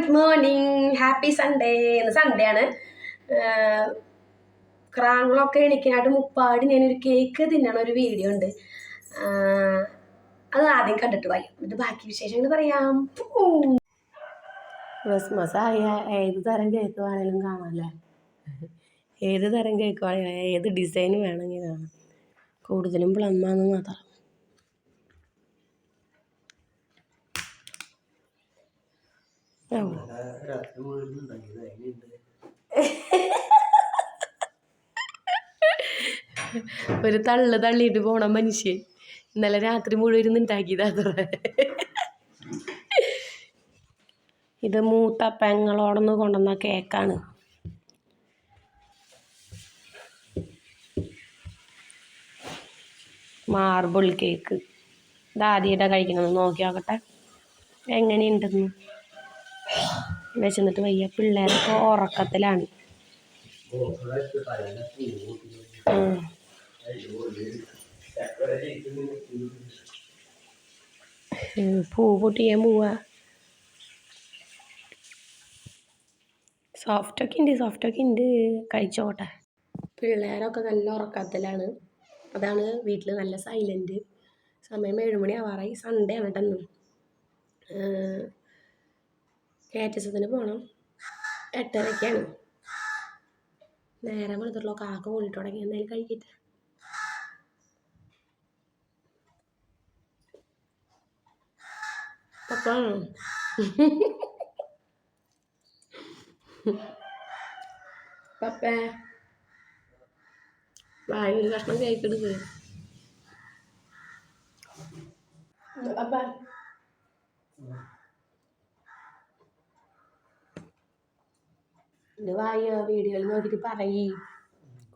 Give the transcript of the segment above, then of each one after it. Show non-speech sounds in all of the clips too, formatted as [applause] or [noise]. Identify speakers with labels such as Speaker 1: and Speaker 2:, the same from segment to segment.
Speaker 1: Good morning happy Sunday എന്ന് Sunday ആണ്. ക്രാങ്കുളൊക്കെ എണിക്കാനായിട്ട് മുപ്പാട് ഞാനൊരു കേക്ക് തിന്നണ ഒരു വീഡിയോ ഉണ്ട്. അത് ആദ്യം കണ്ടിട്ട് വായി എന്നിട്ട് ബാക്കി വിശേഷങ്ങൾ പറയാം. ക്രിസ്മസ് ആയ ഏത് തരം കേക്ക് വേണേലും കാണാമല്ലേ ഏത് തരം കേക്ക് വേണമെങ്കിലും ഏത് ഡിസൈൻ വേണമെങ്കിൽ കാണാം. കൂടുതലും പ്ലമ്മാന്ന് മാത്രം. [laughs] ഒരു തള്ളു തള്ളിയിട്ട് പോണ മനുഷ്യൻ. ഇന്നലെ രാത്രി മുഴുവൻ ഇരുന്ന് ഉണ്ടാക്കിയതാ അത്ര ഇത് മൂത്ത പെങ്ങളോടൊന്ന് കൊണ്ടുവന്ന കേക്കാണ്. Marble cake. ആദ്യമായിട്ടാ കഴിക്കണമെന്ന് നോക്കി നോക്കട്ടെ. എങ്ങനെയുണ്ടെന്ന്. വിശന്നിട്ട് വയ്യ. പിള്ളേരൊക്കെ ഉറക്കത്തിലാണ്. പൂ പൊട്ടിക്കാൻ പോവാ. സോഫ്റ്റൊക്കെ ഉണ്ട് സോഫ്റ്റൊക്കെ ഉണ്ട്. കഴിച്ചോട്ടെ. പിള്ളേരൊക്കെ നല്ല ഉറക്കത്തിലാണ്. അതാണ് വീട്ടിൽ നല്ല സൈലന്റ് സമയം ഏഴുമണി ആവാറായി. സൺഡേ ആണ് കേട്ടോ കയറ്റസത്തിന് പോകണം എട്ടരയ്ക്കാണ് നേരം വെളുത്തുള്ള കാക്ക കൂടിയിട്ട് തുടങ്ങി എന്തായാലും കഴിക്കട്ടെ. പപ്പാ. പപ്പേ. വായ കഷ്ണം കേക്കെടുക്ക് പപ്പ. ഇത് വായ വീഡിയോയിൽ നോക്കിയിട്ട് പറയ്.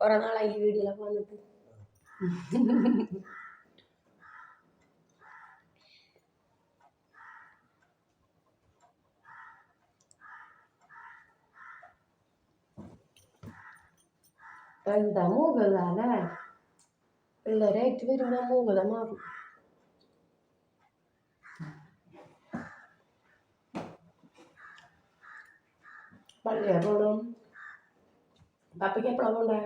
Speaker 1: കുറെ നാളായി വീഡിയോയിലൊക്കെ വന്നിട്ട്. എന്താ മൂകത അല്ലേ? പിള്ളേരായിട്ട് വരുമ്പോ മൂകത മാറും. പള്ളിയാ പോണം പപ്പയ്ക്ക് എപ്പോഴാ പോണ്ടേ.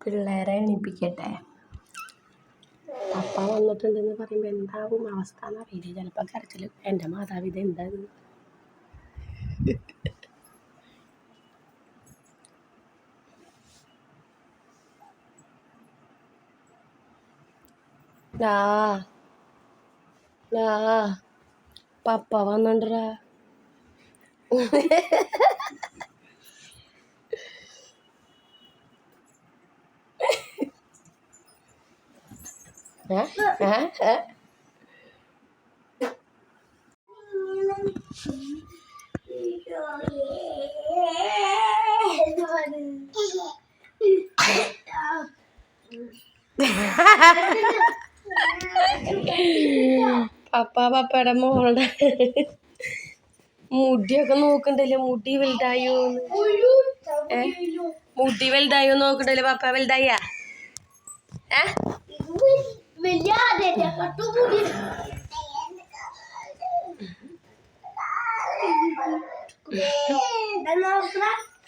Speaker 1: പിള്ളേരെ എണീപ്പിക്കട്ടെ. പപ്പ വന്നിട്ടുണ്ടെന്ന് പറയുമ്പോൾ എന്താവും അവസ്ഥ എന്നറിയില്ല. ചിലപ്പോൾ കരച്ചിൽ എന്റെ മാതാവിത എന്താകും ലാ ലാ പപ്പ വന്നിട്ടുണ്ടാ ഏ ഏ ഏ? [laughs] [laughs] പപ്പ പപ്പയുടെ മോളുടെ മുടിയൊക്കെ നോക്കണ്ടല്ലേ? മുടി വലുതായോ മുടി വലുതായോ നോക്കണ്ടല്ലോ പപ്പ? വലുതായ? ഏ?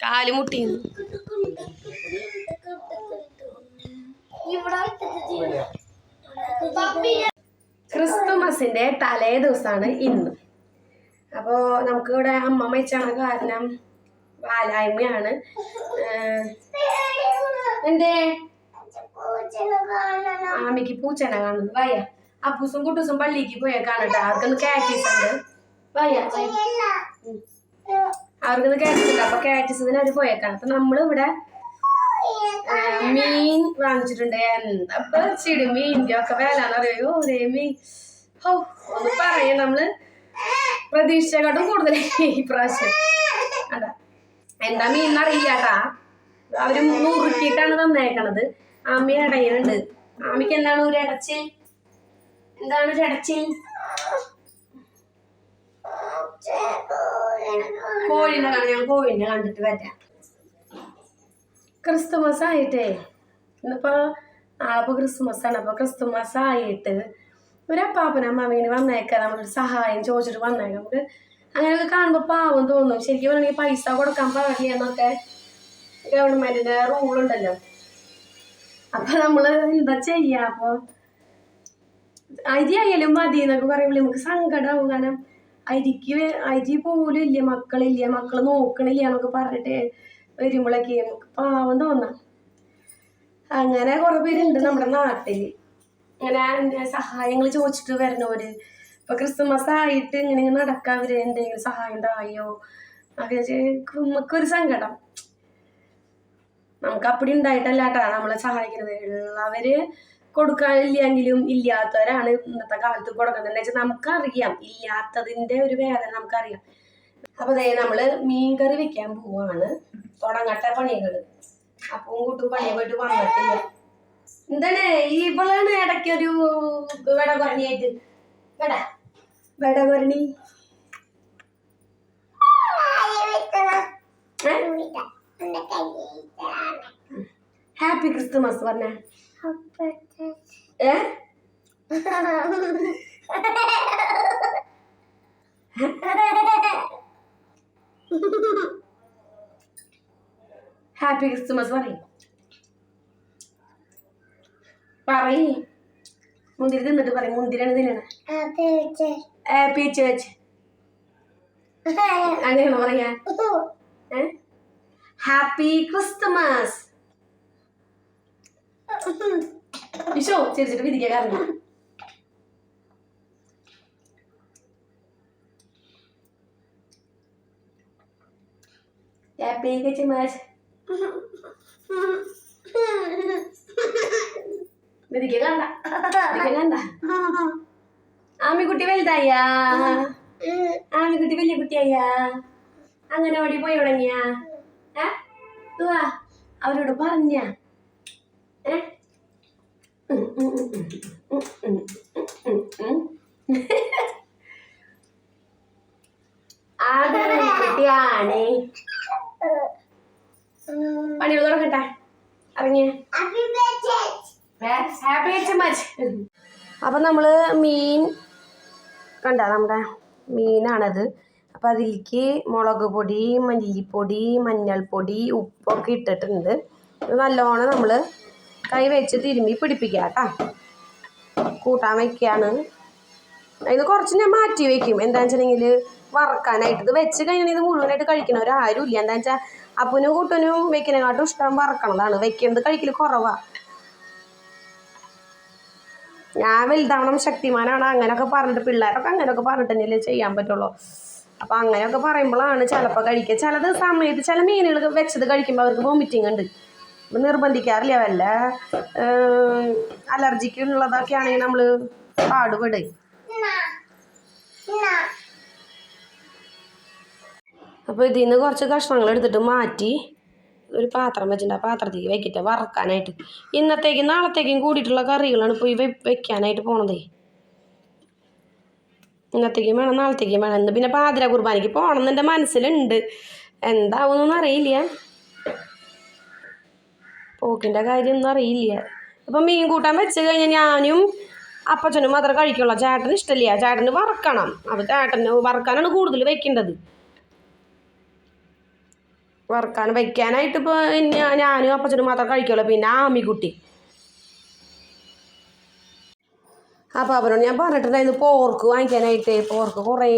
Speaker 1: കാൽ മുട്ടിന്ന്. ക്രിസ്തുമസിന്റെ തലേ ദിവസമാണ് ഇന്ന്. അപ്പോൾ നമുക്ക് ഇവിടെ അമ്മ വെച്ചാണ് കാരണം വാലായ്മയാണ് എന്റെ എന്തേ? ആമിക്ക് പൂച്ചനെ കാണുന്നു. വയ്യ. അപ്പൂസും കുട്ടൂസും പള്ളിക്ക് പോയേക്കാണ് കേട്ടോ അവർക്കൊന്ന് കാറ്റീസ് വയ്യ. അവർക്കൊന്ന് കാറ്റീസ് ഉണ്ട്? അപ്പൊ കാറ്റീസിന് അവർ പോയേക്കാണ്. അപ്പൊ നമ്മളിവിടെ മീൻ വാങ്ങിച്ചിട്ടുണ്ട്. എന്താ ചെടി മീന്റെ ഒക്കെ വിലാന്ന് അറിയോ ഒരേ മീൻ. ഹോ ഒന്ന് പറയാം നമ്മൾ. പ്രതീക്ഷയെക്കാട്ടും കൂടുതൽ ഈ പ്രാവശ്യം. എന്താ മീൻ അറിയില്ല കേട്ടാ അവർ നുറുക്കിയിട്ടാണ് തന്നേക്കണത്. ആമി ഇടയുന്നുണ്ട് ആമിക്ക് എന്താണ് ഒരു ഇടച്ചിൽ എന്താണ് ഒരു ഇടച്ചിൽ കോഴിനെ കാണാൻ ഞാൻ കോഴിനെ കണ്ടിട്ട് വരാം. ക്രിസ്തുമസ് ആയിട്ടേ ഇന്നിപ്പോ ആപ്പ് ക്രിസ്തുമസ് ആണ് അപ്പൊ ക്രിസ്തുമസ് ആയിട്ട് ഒരു അപ്പാപ്പന അമ്മാമിങ്ങനെ വന്നേക്കാം. നമ്മളൊരു സഹായം ചോദിച്ചിട്ട് വന്നേക്കാം. നമുക്ക് അങ്ങനെയൊക്കെ കാണുമ്പോൾ പാവം തോന്നും. ശരിക്കും പറഞ്ഞാൽ പൈസ കൊടുക്കാൻ പാടില്ല എന്നൊക്കെ ഗവൺമെന്റിന്റെ റൂൾ ഉണ്ടല്ലോ അപ്പൊ നമ്മൾ എന്താ ചെയ്യ? അപ്പൊ അരി ആയാലും മതി എന്നൊക്കെ പറയുമ്പോൾ നമുക്ക് സങ്കടമാവും കാരണം അരിക്ക് അരി പോലും ഇല്ല മക്കളില്ല മക്കൾ നോക്കണില്ല എന്നൊക്കെ പറഞ്ഞിട്ട് വരുമ്പോഴൊക്കെ നമുക്ക് പാവം തോന്നാം അങ്ങനെ കുറെ പേരുണ്ട് നമ്മുടെ നാട്ടിൽ. ഇങ്ങനെ സഹായങ്ങൾ ചോദിച്ചിട്ട് വരണവര് ഇപ്പൊ ക്രിസ്തുമസ് ആയിട്ട് ഇങ്ങനെ ഇങ്ങനെ നടക്കാൻ അവർ എന്തെങ്കിലും സഹായം ഒക്കെ നമുക്കൊരു സങ്കടം. നമുക്ക് അപ്പടി ഉണ്ടായിട്ടല്ലാട്ടാ നമ്മളെ സഹായിക്കുന്നത്. ഉള്ളവര് കൊടുക്കാനില്ലെങ്കിലും ഇല്ലാത്തവരാണ് ഇന്നത്തെ കാലത്ത് കൊടുക്കുന്നത്. എന്താ വെച്ചാൽ നമുക്കറിയാം ഇല്ലാത്തതിന്റെ ഒരു വേദന നമുക്കറിയാം. അപ്പൊ ദേ നമ്മൾ മീൻകറി വെക്കാൻ പോവാണ്. തുടങ്ങട്ടെ പണികൾ. അപ്പം കൂട്ടും പണിയെ പോയിട്ട് വന്നിട്ടില്ല. എന്താണ്? ഇവളാണ് ഇടയ്ക്ക് ഒരു വെടകൊരണിയായിട്ട് വെട. വെടകൊരണി ഹാപ്പി ക്രിസ്തുമസ് പറഞ്ഞ. ഏ? [laughs] ഹാപ്പി ക്രിസ്തുമസ് പറയും. പറയ്. മുന്തിരി തിന്നിട്ട് പറയും. മുന്തിരിയാണ് തിന്നണേ. ഹാപ്പി ചേച്ച് അങ്ങനെയാണോ പറയാ? ഹാപ്പി ക്രിസ്തുമസ് വിഷോ ചിരിച്ചിട്ട് വിധിക്കാൻ കാരണം. ഹാപ്പി ക്രിസ്മസ് വിധിക്കാൻ കണ്ട വിധിക്കാൻ കണ്ട ആമിക്കുട്ടി വലുതായ? ആമിക്കുട്ടി വലിയ കുട്ടിയായ? അങ്ങനെ ഓടി പോയി തുടങ്ങിയ? ഏ? അവരോട് പറഞ്ഞ. ഏ? ഉം, ഉം, ഉം, ഉം, ഉം. ഇറങ്ങിയ. ഹാപ്പി മച്ച് അപ്പം നമ്മൾ മീൻ കണ്ട? നമ്മുടെ മീനാണത്. അപ്പം അതിലേക്ക് മുളക് പൊടി മല്ലിപ്പൊടി മഞ്ഞൾപ്പൊടി ഉപ്പൊക്കെ ഇട്ടിട്ടുണ്ട്. നല്ലോണം നമ്മൾ കൈ വെച്ച് തിരുമ്മി പിടിപ്പിക്കുക കേട്ടോ. കൂട്ടാൻ വയ്ക്കുകയാണ് അതിന് കുറച്ച് ഞാൻ മാറ്റി വെക്കും. എന്താണെന്ന് വെച്ചിട്ടുണ്ടെങ്കിൽ വറക്കാനായിട്ട്. ഇത് വെച്ച് കഴിഞ്ഞാൽ ഇത് മുഴുവനായിട്ട് കഴിക്കണവർ ആരും ഇല്ല എന്താ വെച്ചാൽ അപ്പനും കൂട്ടനും വെക്കുന്നതിനെക്കാട്ടും ഇഷ്ടം വറക്കണതാണ്. വെക്കുന്നത് കഴിക്കൽ കുറവാണ് ഞാൻ വലുതാവണം ശക്തിമാനാണ്. അങ്ങനെയൊക്കെ പറഞ്ഞിട്ട് പിള്ളേരൊക്കെ അങ്ങനെയൊക്കെ പറഞ്ഞിട്ട് തന്നെയല്ലേ ചെയ്യാൻ പറ്റുള്ളൂ. അപ്പം അങ്ങനെയൊക്കെ പറയുമ്പോഴാണ് ചിലപ്പോൾ കഴിക്കുക. ചിലത് സമയത്ത് ചില മീനുകൾ വെച്ചത് കഴിക്കുമ്പോൾ അവർക്ക് വോമിറ്റിംഗ് ഉണ്ട്. നിർബന്ധിക്കാറില്ല. വല്ല അലർജിക്ക് ഉള്ളതൊക്കെ ആണെങ്കിൽ നമ്മൾ പാടുപെടും. അപ്പോൾ ഇതിൽ നിന്ന് കുറച്ച് കഷ്ണങ്ങൾ എടുത്തിട്ട് മാറ്റി ഒരു പാത്രം വെച്ചിട്ടുണ്ട്. ആ പാത്രത്തേക്ക് വെക്കട്ടെ വറക്കാനായിട്ട്. ഇന്നത്തേക്കും നാളത്തേക്കും കൂടിയിട്ടുള്ള കറികളാണ് ഇപ്പോൾ ഈ വെക്കാനായിട്ട് പോണതേ. ഇന്നത്തേക്കും വേണം നാളത്തേക്കും വേണം. എന്ന് പിന്നെ പാതിര കുർബാനയ്ക്ക് പോകണം എന്ന് എന്റെ മനസ്സിലുണ്ട്. എന്താവുമെന്നൊന്നും അറിയില്ല. പോക്കിന്റെ കാര്യമൊന്നും അറിയില്ല. അപ്പം മീൻ കൂട്ടാൻ വെച്ച് കഴിഞ്ഞാൽ ഞാനും അപ്പച്ചനും മാത്രമേ കഴിക്കുള്ളൂ. ചേട്ടന് ഇഷ്ടമില്ല. ചേട്ടന് വറക്കണം. അപ്പോൾ ചേട്ടന് വറക്കാനാണ് കൂടുതൽ വെക്കേണ്ടത്. വറുക്കാൻ വയ്ക്കാനായിട്ട് ഇപ്പോൾ ഞാനും അപ്പച്ചനും മാത്രം കഴിക്കുള്ളൂ. പിന്നെ ആമിക്കുട്ടി അപ്പോൾ അവരോട് ഞാൻ പറഞ്ഞിട്ടുണ്ടായിരുന്നു പോർക്ക് വാങ്ങിക്കാനായിട്ട്. പോർക്ക് കുറേ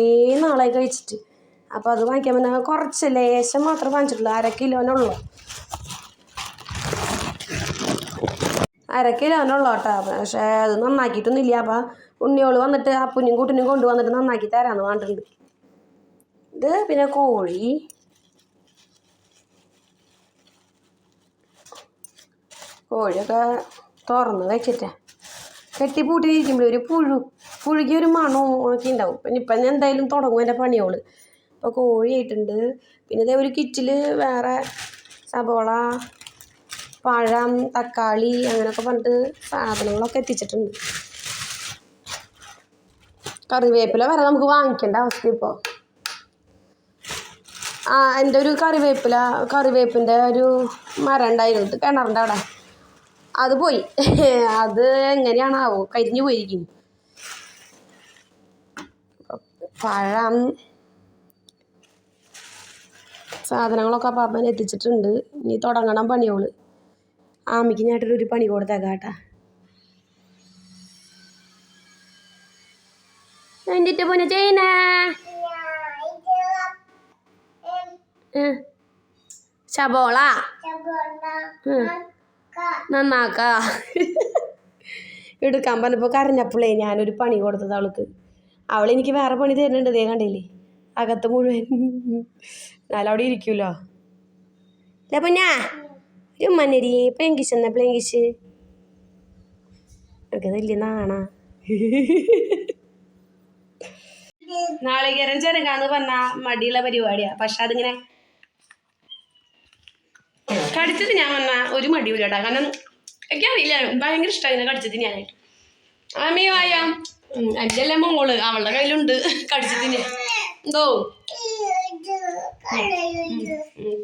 Speaker 1: നാളായി കഴിച്ചിട്ട്. അപ്പോൾ അത് വാങ്ങിക്കാൻ പറ്റുന്ന കുറച്ച് ലേശം മാത്രം വാങ്ങിച്ചിട്ടുള്ളൂ. അര കിലോനുള്ളൂ. അര കിലോനുള്ളൂ കേട്ടോ. പക്ഷേ അത് നന്നാക്കിയിട്ടൊന്നുമില്ല. അപ്പോൾ ഉണ്ണിയോൾ വന്നിട്ട് അപ്പുനും കൂട്ടിനും കൊണ്ടുവന്നിട്ട് നന്നാക്കി തരാമെന്ന് പറഞ്ഞിട്ടുണ്ട്. ഇത് പിന്നെ കോഴി. കോഴിയൊക്കെ തുറന്ന് കെട്ടി കെട്ടിപ്പൂട്ടിയിരിക്കുമ്പോൾ ഒരു പുഴു പുഴുകി ഒരു മണവും ഒക്കെ ഉണ്ടാവും. പിന്നെ ഇപ്പം ഞാൻ എന്തായാലും തുടങ്ങും എന്റെ പണിയോൾ അപ്പോൾ കോഴിയായിട്ടുണ്ട് പിന്നെ ഇതേ ഒരു കിറ്റിൽ വേറെ സബോള പഴം തക്കാളി അങ്ങനെയൊക്കെ പറഞ്ഞിട്ട് സാധനങ്ങളൊക്കെ എത്തിച്ചിട്ടുണ്ട്. കറിവേപ്പില വരെ നമുക്ക് വാങ്ങിക്കേണ്ട അവസ്ഥ ഇപ്പോൾ ആ എന്റെ ഒരു കറിവേപ്പില കറിവേപ്പിന്റെ ഒരു മരം ഉണ്ടായിരുന്നു. കിണറിന്റെ അവിടെ. അത് പോയി. [laughs] അത് എങ്ങനെയാണാവോ? കരിഞ്ഞു പോയിരിക്കും. പഴം സാധനങ്ങളൊക്കെ പാപ്പൻ എത്തിച്ചിട്ടുണ്ട്. ഇനി തുടങ്ങണം പണിയോൾ ആമിക്ക് ഞാട്ടൊരു പണി കൊടുത്തേക്കാം കേട്ടാ. എന്നിട്ട് പൊന്നെ ചെയ്യണേ? ശബോള? നന്നാക്ക. എടുക്കാൻ പറഞ്ഞപ്പോൾ കരഞ്ഞപ്പോളേ ഞാനൊരു പണി കൊടുത്തത് അവൾക്ക്. അവൾ എനിക്ക് വേറെ പണി തരുന്നുണ്ട് ദേ കണ്ടില്ലേ? അകത്ത് മുഴുവൻ. എന്നാലും അവിടെ ഇരിക്കുമല്ലോ അല്ല പൊന്നാ. ഒരു മന്നരി പ്ലെങ്കിഷ് എന്നാ പ്ലെങ്കിഷ്? എനിക്ക് വലിയ നാണാ. നാളികേരം ചെറുക്കാന്ന് പറഞ്ഞാൽ മടിയുള്ള പരിപാടിയാ. പക്ഷെ അതിങ്ങനെ കടിച്ചത് ഞാൻ പറഞ്ഞാൽ ഒരു മടിയില്ലട്ടാ കാരണം എനിക്കറിയില്ല ഭയങ്കര ഇഷ്ടമായി കടിച്ചത് ഞാനായിട്ട്. അമ്മയോ വായ? എന്റെ അല്ലേ മോൾ? അവളുടെ കയ്യിലുണ്ട് കടിച്ചത് എന്തോ?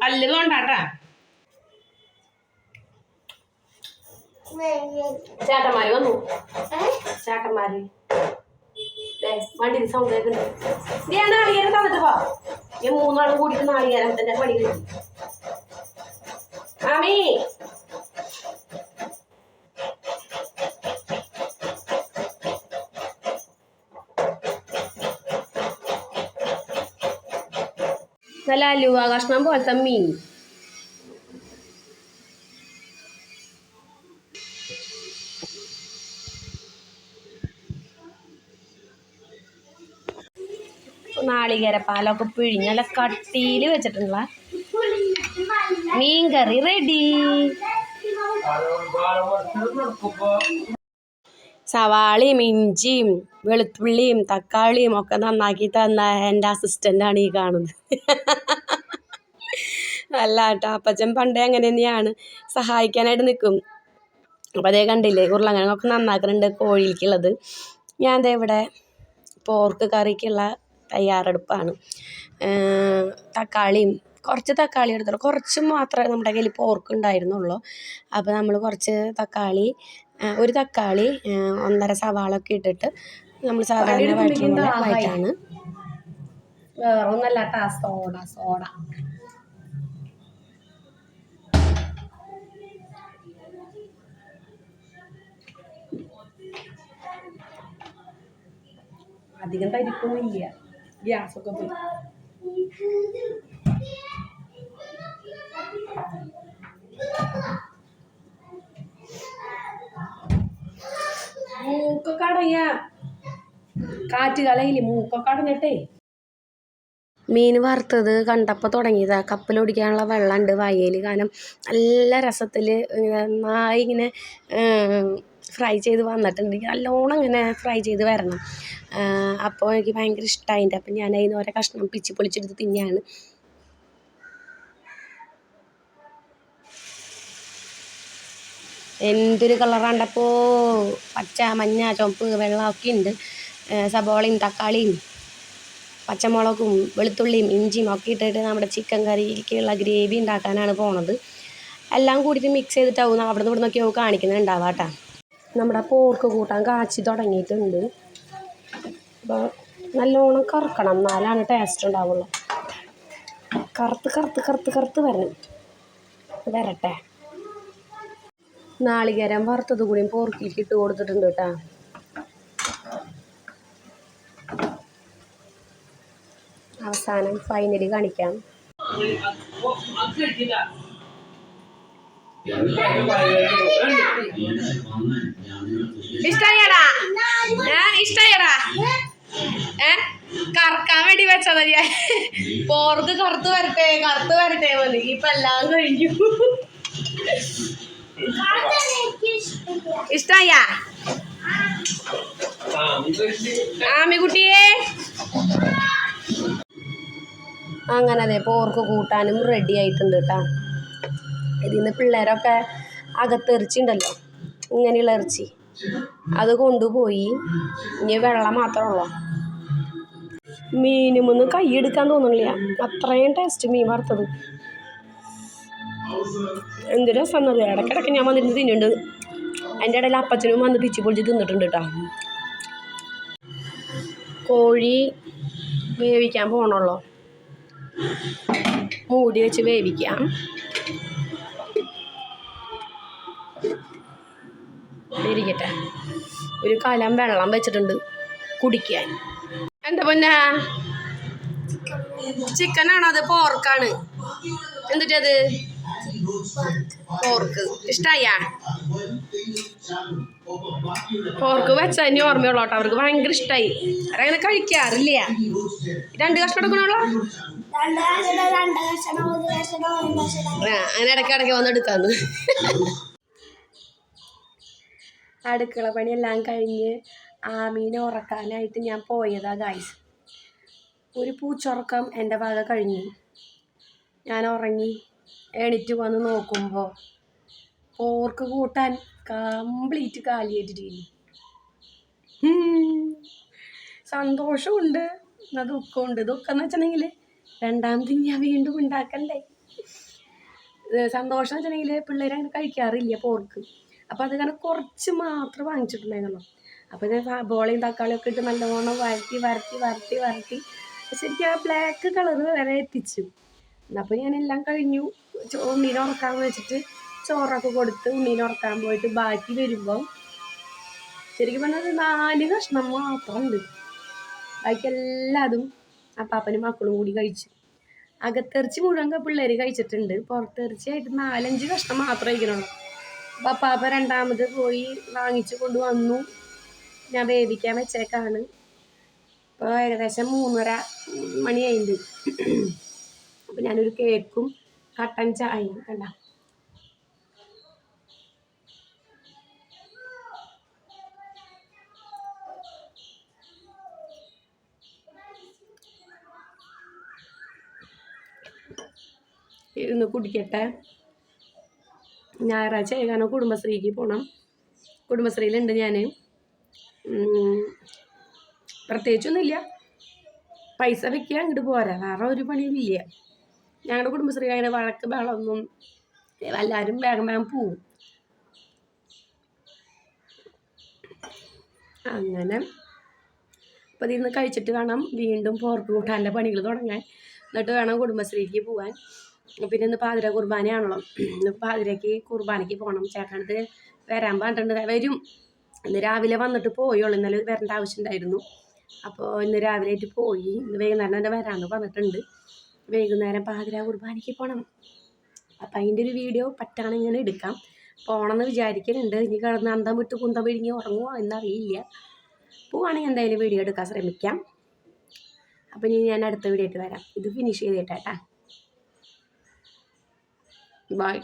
Speaker 1: അല്ല കൊണ്ടാട്ടാ ചേട്ടന്മാര് വന്നു. ചേട്ടന്മാര്. വണ്ടിയിൽ സൗണ്ട് കേൾക്കുന്നുണ്ട്. നാളികേരം തന്നിട്ട് പോ ഞാൻ മൂന്നാളും കൂടിയിട്ട് നാളികേരത്തിന്റെ പണി കഴിഞ്ഞു. മാമി നല്ല അലുവ കഷ്ണം പോലത്തെ മീൻ നാളികേര പാലൊക്കെ പിഴിഞ്ഞ് നല്ല കട്ടിയിൽ വെച്ചിട്ടുള്ള മീൻ കറി റെഡി സവാളയും ഇഞ്ചിയും വെളുത്തുള്ളിയും തക്കാളിയും ഒക്കെ നന്നാക്കി തന്ന എന്റെ അസിസ്റ്റന്റാണ് ഈ കാണുന്നത്. അല്ല കേട്ടോ അപ്പച്ചൻ പണ്ടേ അങ്ങനെ തന്നെയാണ്. സഹായിക്കാനായിട്ട് നിൽക്കും അപ്പോൾ അതേ കണ്ടില്ലേ ഉരുളങ്കിഴങ്ങൊക്കെ നന്നാക്കുന്നുണ്ട് കോഴിക്കുള്ളത് ഞാൻ ദേ ഇവിടെ പോർക്ക് കറിക്കുള്ള തയ്യാറെടുപ്പാണ്. തക്കാളിയും കുറച്ച് തക്കാളി എടുത്തുള്ളൂ. കുറച്ച് മാത്രമേ നമ്മുടെ കയ്യിൽ പോർക്ക് ഉണ്ടായിരുന്നുള്ളൂ അപ്പോൾ നമ്മൾ കുറച്ച് തക്കാളി ഒരു തക്കാളി ഒന്നര സവാള ഒക്കെ ഇട്ടിട്ട് നമ്മൾ സാധാരണ വഴറ്റുന്ന വഴറ്റാണ് വേറെ ഒന്നല്ല സോഡ സോഡ. അധികം തരിപ്പൊന്നും ഇല്ല ഗ്യാസൊക്കെ പോയി. മൂക്കൊക്കെ കാറ്റ് കളയില്ലേ മൂക്കൊക്കെ മീൻ വറുത്തത് കണ്ടപ്പോൾ തുടങ്ങിയതാ. കപ്പലൊടിക്കാനുള്ള വെള്ളമുണ്ട് വയൽ കാരണം നല്ല രസത്തിൽ നന്നായി ഇങ്ങനെ ഫ്രൈ ചെയ്ത് വന്നിട്ടുണ്ട്. നല്ലോണം ഇങ്ങനെ ഫ്രൈ ചെയ്ത് വരണം. അപ്പോൾ എനിക്ക് ഭയങ്കര ഇഷ്ടമായിട്ടുണ്ട് അപ്പം ഞാൻ അതിന് ഓരോ കഷ്ണം പിച്ചി പൊളിച്ചെടുത്ത് തിന്നെയാണ് എന്തൊരു കളറാണ്ടപ്പോൾ പച്ച മഞ്ഞ ചുവപ്പ് വെള്ളമൊക്കെ ഉണ്ട്. ഏ, സബോളയും തക്കാളിയും പച്ചമുളകും വെളുത്തുള്ളിയും ഇഞ്ചിയും ഒക്കെ ഇട്ടിട്ട് നമ്മുടെ ചിക്കൻ കറിക്കുള്ള ഗ്രേവി ഉണ്ടാക്കാനാണ് പോണത്. എല്ലാം കൂടിയിട്ട് മിക്സ് ചെയ്തിട്ടാവും അവിടെ നിന്ന് ഇവിടെ നിന്നൊക്കെയോ കാണിക്കുന്നത് ഉണ്ടാവുക കേട്ടോ. നമ്മുടെ പോർക്ക് കൂട്ടാൻ കാച്ചി തുടങ്ങിയിട്ടുണ്ട്. അപ്പോൾ നല്ലോണം കറക്കണം. എന്നാലാണ് ടേസ്റ്റ് ഉണ്ടാവുള്ളൂ. കറുത്ത് കറുത്ത് കറുത്ത് കറുത്ത് വരണം. വരട്ടെ. നാളികേരം വറുത്തത് കൂടിയും പോർക്കിലേക്ക് ഇട്ട് കൊടുത്തിട്ടുണ്ട് കേട്ടോ. അവസാനം ഫൈനലി കാണിക്കാം. ഇഷ്ടായടാ ഇഷ്ടയടാ ഏ കറക്കാൻ വേണ്ടി വെച്ചതാ ഞാൻ. പോർക്ക് കറുത്ത് വരട്ടെ കറുത്ത് വരട്ടെ മതി ഇപ്പൊ എല്ലാം കഴിഞ്ഞു. ഇഷ്ടായ? ആമിക്കുട്ടിയെ. അങ്ങനെ അതെ പോർക്ക് കൂട്ടാനും റെഡി ആയിട്ടുണ്ട് കേട്ടോ ഇതിൽ നിന്ന് പിള്ളേരൊക്കെ അകത്തെറിച്ചി ഉണ്ടല്ലോ ഇങ്ങനെയുള്ള ഇറച്ചി അത് കൊണ്ടുപോയി. ഇനി വെള്ളം മാത്രമേ ഉള്ളൂ? മീനുമൊന്നും കൈയെടുക്കാൻ തോന്നുന്നില്ല അത്രയും ടേസ്റ്റ് മീൻ വറുത്തത്. എന്ത് രസം ഇടയ്ക്കിടയ്ക്ക് ഞാൻ വന്നിട്ട് തിന്നുണ്ട് അതിന്റെ ഇടയിൽ അപ്പച്ചനും വന്ന് പിച്ചി പൊളിച്ച് തിന്നിട്ടുണ്ട് കേട്ടോ കോഴി വേവിക്കാൻ പോകണുള്ളൂ മൂടി വെച്ച് വേവിക്കാം. ഇരിക്കട്ടെ ഒരു കലം വെള്ളം വെച്ചിട്ടുണ്ട് കുടിക്കാൻ. എന്താ പൊന്ന? ചിക്കനാണോ അത് പോർക്കാണ് എന്നിട്ടത് പോർക്ക്. ഇഷ്ടായ? പോർക്ക് വെച്ചാൽ ഇനി ഓർമ്മയുള്ളൂ കേട്ടോ. അവർക്ക് ഭയങ്കര ഇഷ്ടമായി അവരങ്ങനെ കഴിക്കാറില്ല. രണ്ട് കഷ്ണം എടുക്കണുള്ളൂ? അങ്ങനെ ഇടയ്ക്ക് ഇടയ്ക്ക് വന്ന് എടുക്കാന്ന്. അടുക്കള പണിയെല്ലാം കഴിഞ്ഞ് ആമീനെ ഉറക്കാനായിട്ട് ഞാൻ പോയതാ ഗായ്സ് ഒരു പൂച്ചുറക്കം എന്റെ ഭാഗം കഴിഞ്ഞു. ഞാൻ ഉറങ്ങി. എണീറ്റ് വന്ന് നോക്കുമ്പോൾ പോർക്ക് കൂട്ടാൻ കംപ്ലീറ്റ് കാലിയായിട്ടിരിക്കുന്നു സന്തോഷമുണ്ട്. എന്നാൽ ദുഃഖമുണ്ട്. ദുഃഖം എന്ന് വെച്ചിട്ടുണ്ടെങ്കിൽ രണ്ടാമത് ഞാൻ വീണ്ടും ഉണ്ടാക്കണ്ടേ? സന്തോഷം വെച്ചിട്ടുണ്ടെങ്കിൽ പിള്ളേർ അങ്ങനെ കഴിക്കാറില്ല പോർക്ക് അപ്പോൾ അത് കാരണം കുറച്ച് മാത്രം വാങ്ങിച്ചിട്ടുണ്ടായിരുന്നുള്ളൂ. അപ്പോൾ ഇത് ബോളയും തക്കാളിയൊക്കെ ഇട്ട് നല്ലവണ്ണം വരട്ടി വരട്ടി വരട്ടി വരട്ടി. ശരിക്കും ആ ബ്ലാക്ക് കളർ വരെ എത്തിച്ചു. അപ്പോൾ എല്ലാം കഴിഞ്ഞു. ഉണ്ണീനെ ഉറക്കാൻ വെച്ചിട്ട് ചോറൊക്കെ കൊടുത്ത് ഉണ്ണീനെ ഉറക്കാൻ പോയിട്ട് ബാക്കി വരുമ്പോൾ ശരിക്കും പറഞ്ഞാൽ നാല് കഷ്ണം മാത്രമുണ്ട്. ബാക്കി എല്ലാതും പാപ്പനും മക്കളും കൂടി കഴിച്ചു. അകത്തെറിച്ച് മുഴുവൻ പിള്ളേർ കഴിച്ചിട്ടുണ്ട്. പുറത്തെറിച്ചായിട്ട് നാലഞ്ച് കഷ്ണം മാത്രം കഴിക്കണുള്ളൂ. അപ്പം അപ്പാപ്പ രണ്ടാമത് പോയി വാങ്ങിച്ചു കൊണ്ടുവന്നു. ഞാൻ വേവിക്കാൻ വെച്ചേക്കാണ്. ഇപ്പോൾ ഏകദേശം മൂന്നര മണിയായിട്ടുണ്ട് അപ്പം ഞാനൊരു കേക്കും കട്ടൻ ചായയും കണ്ട? ഇരുന്ന് കുടിക്കട്ടെ. ഞായറാഴ്ച ഏകാനോ കുടുംബശ്രീക്ക് പോകണം കുടുംബശ്രീയിലുണ്ട് ഞാൻ പ്രത്യേകിച്ചൊന്നുമില്ല. പൈസ വെക്കുക അങ്ങോട്ട് പോരാ. വേറെ ഒരു പണിയില്ല ഞങ്ങളുടെ കുടുംബശ്രീ അങ്ങനെ വഴക്ക് ബഹളമൊന്നും എല്ലാവരും വേഗം വേഗം പോവും. അങ്ങനെ അപ്പോൾ ഇതിൽ നിന്ന് കഴിച്ചിട്ട് വേണം വീണ്ടും പോർക്ക് കൂട്ടാന്റെ പണികൾ തുടങ്ങാൻ. എന്നിട്ട് വേണം കുടുംബശ്രീക്ക് പോവാൻ. പിന്നെ ഇന്ന് പാതിര കുർബാനയാണല്ലോ ഇന്ന് പാതിരയ്ക്ക് കുർബാനയ്ക്ക് പോകണം ചേട്ടനടുത്ത് വരാൻ പറഞ്ഞിട്ടുണ്ട്. വരും. ഇന്ന് രാവിലെ വന്നിട്ട് പോയുള്ളൂ ഇന്നലെ വരേണ്ട ആവശ്യമുണ്ടായിരുന്നു അപ്പോൾ ഇന്ന് രാവിലെ ആയിട്ട് പോയി. ഇന്ന് വൈകുന്നേരം തന്നെ വരാമെന്ന് പറഞ്ഞിട്ടുണ്ട്. വൈകുന്നേരം പാതിര കുർബാനയ്ക്ക് പോകണം അപ്പം അതിന്റെ ഒരു വീഡിയോ പറ്റുകയാണെങ്കിൽ ഞാൻ എടുക്കാം. പോകണമെന്ന് വിചാരിക്കുന്നുണ്ട് ഇനി കിടന്ന് അന്തം വിട്ട് കുന്തം പിഴിഞ്ഞ് ഉറങ്ങുമോ എന്നറിയില്ല. പോവുകയാണെങ്കിൽ എന്തായാലും വീഡിയോ എടുക്കാൻ ശ്രമിക്കാം. അപ്പം ഇനി ഞാൻ അടുത്ത വീഡിയോ ആയിട്ട് വരാം. ഇത് ഫിനിഷ് ചെയ്തിട്ടാ ബൈ